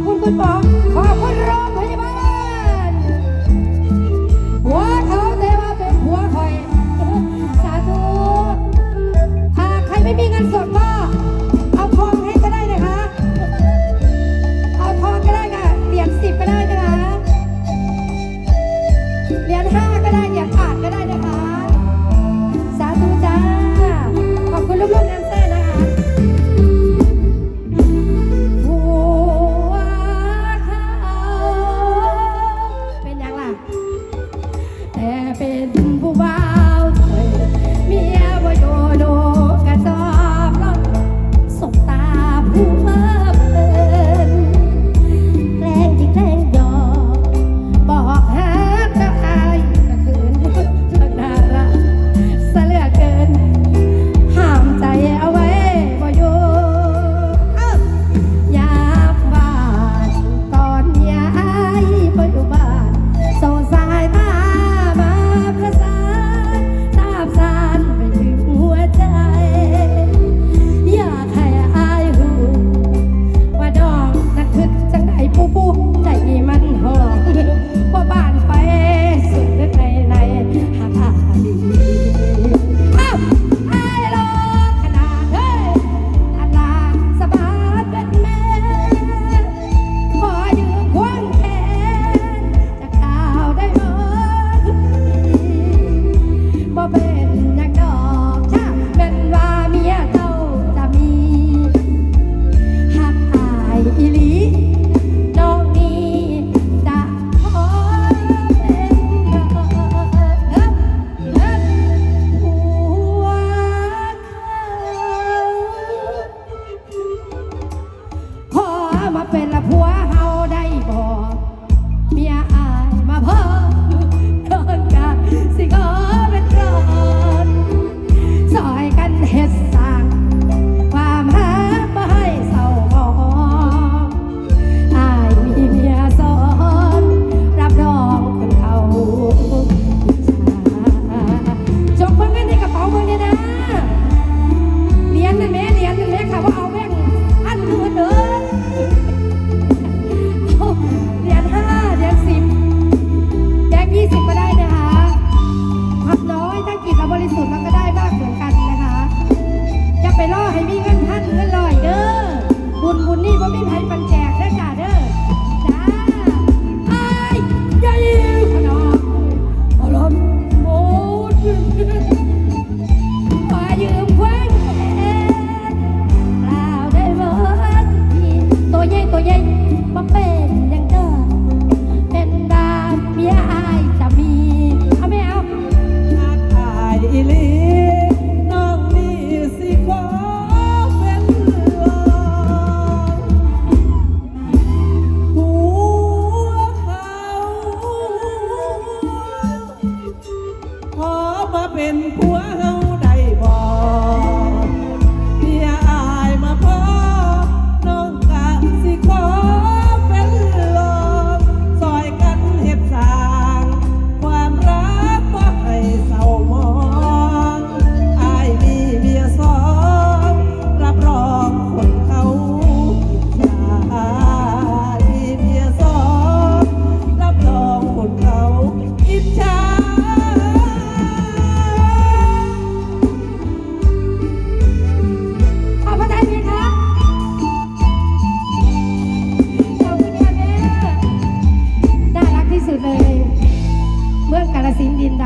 Goodbye.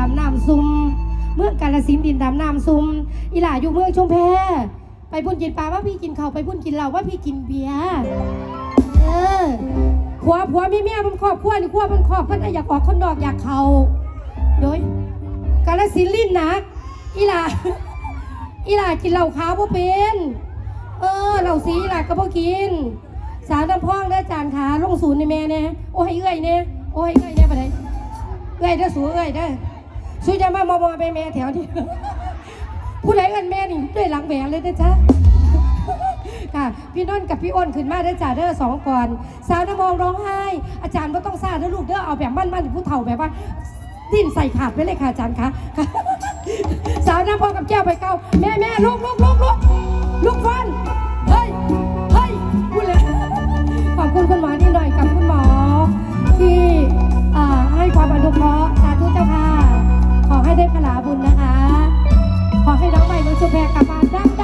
ำน้ำซุ้มเมื่อกาลสินดินดำน้ำซุ้มอีหล่าอยู่เมื่องชุมแพ้ไปพุ่นกินปลาว่าพี่กินเขาไปพุ่นกินเหล้าว่าพี่กินเบียเออผัวผัวมีเมียมันครอบครัวหรือครัวมันครอบเพื่อนอยากออกคนดอกอยากเขาโดยกาลสินลิ้นนะอีหล่าอีหล่ากินเหล้าขาวบ่เป็น เออเหล่าสีอีหล่าก็บ่กิน สาวน้ำพองได้จานขาลงศูนย์ในแม่เนี่ยโอ้ยเอ้ยเนี่ยโอ้ยเอ้ยเนี่ยไปไหนเอ้ยเด้อสูเอ้ยเด้อ ซื้อจะมามอมอไปแม่แถวนี้ผู้ใดกันแม่นี่ด้วยหลังแหวนเลยนะจ๊ะค่ะพี่น้นกับพี่อ้นขึ้นมาได้จ่าเด้อสองก่อนสาวนมองร้องไห้ อาจารย์ก็ต้องซาเด้อลูกเด้อเอาแบบมั่นๆผู้เฒ่าแบบว่าดิ้นใส่ขาดไปเลยค่ะอาจารย์คะสาวน้ำพอกับแก้วไปเก้าแม่แม่ลูกลูกลูกลูกลูกฟันเฮ้ยเฮ้ยพูดเลยขอบคุณคุณหมอนี่หน่อยกับคุณหมอที่ให้ความอนุเคราะห์ ได้พลาบุญนะคะ ขอให้น้องใหม่บุญสุแพรกลับบ้านได้